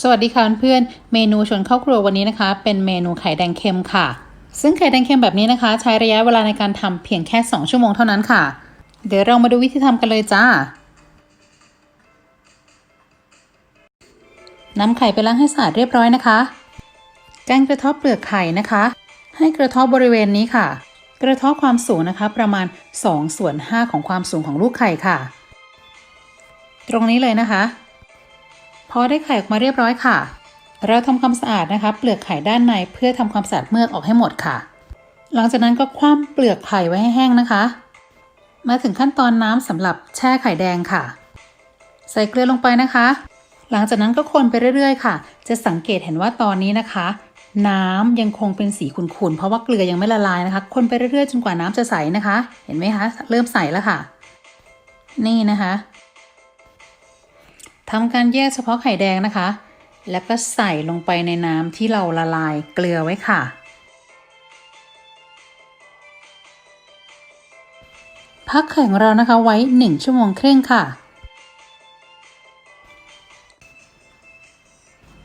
สวัสดีค่ะเพื่อนๆเมนูชวนเข้าครัววันนี้นะคะ เป็นเมนูไข่แดงเค็มค่ะ ซึ่งไข่แดงเค็มแบบนี้นะคะ ใช้ระยะเวลาในการทำเพียงแค่ 2 ชั่วโมงเท่านั้นค่ะ เดี๋ยวเรามาดูวิธีทำกันเลยจ้านำไข่ไปล้างให้สะอาดเรียบร้อยนะคะแกงกระทาะเปลือกไข่นะคะ ให้กระทาะบริเวณนี้ค่ะ กระทาะความสูงนะคะ ประมาณ2ส่วน5ของความสูงของลูกไข่ค่ะ ตรงนี้เลยนะคะ พอได้ไข่ออกมาเรียบร้อยค่ะ เราทำความสะอาดนะคะ เปลือกไข่ด้านในเพื่อทำความสะอาดเมือกออกให้หมดค่ะ หลังจากนั้นก็คว่ำเปลือกไข่ไว้ให้แห้งนะคะ มาถึงขั้นตอนน้ำสำหรับแช่ไข่แดงค่ะ ใส่เกลือลงไปนะคะ หลังจากนั้นก็คนไปเรื่อยๆ ค่ะ จะสังเกตเห็นว่าตอนนี้นะคะ น้ำยังคงเป็นสีขุ่นๆเพราะว่าเกลือยังไม่ละลายนะคะ คนไปเรื่อยๆ จนกว่าน้ำจะใสนะคะ เห็นไหมคะ เริ่มใสแล้วค่ะ นี่นะคะ ทำการแยกเฉพาะไข่แดงนะคะ แล้วก็ใส่ลงไปในน้ำที่เราละลายเกลือไว้ค่ะ พักไข่ของเรานะคะไว้ 1 ชั่วโมงครึ่งค่ะ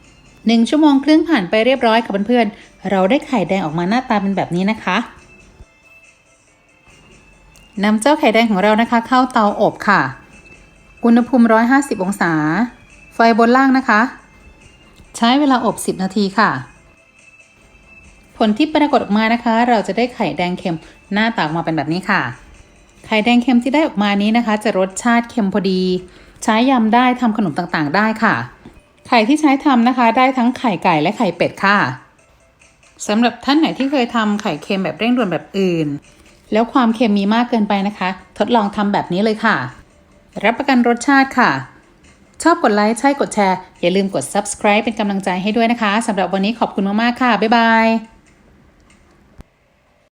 1ชั่วโมงครึ่งผ่านไปเรียบร้อยค่ะเพื่อนๆ เราได้ไข่แดงออกมาหน้าตาเป็นแบบนี้นะคะนำเจ้าไข่แดงของเรานะคะ เข้าเตาอบค่ะ อุณหภูมิ 150 องศา ไฟบนล่างนะคะ ใช้เวลาอบ 10 นาทีค่ะ ผลที่ปรากฏออกมานะคะ เราจะได้ไข่แดงเค็มหน้าตาออกมาเป็นแบบนี้ค่ะ ไข่แดงเค็มที่ได้ออกมานี้นะคะ จะรสชาติเค็มพอดี ใช้ยำได้ทำขนมต่างๆ ได้ค่ะ ไข่ที่ใช้ทำนะคะ ได้ทั้งไข่ไก่และไข่เป็ดค่ะสำหรับท่านไหนที่เคยทำไข่เค็มแบบเร่งด่วนแบบอื่น แล้วความเค็มมีมากเกินไปนะคะ ทดลองทำแบบนี้เลยค่ะ รับประกันรสชาติค่ะ ชอบกดไลค์ ใช่กดแชร์ อย่าลืมกด subscribe เป็นกำลังใจให้ด้วยนะคะสำหรับวันนี้ขอบคุณมาก ๆ ค่ะ บ๊ายบาย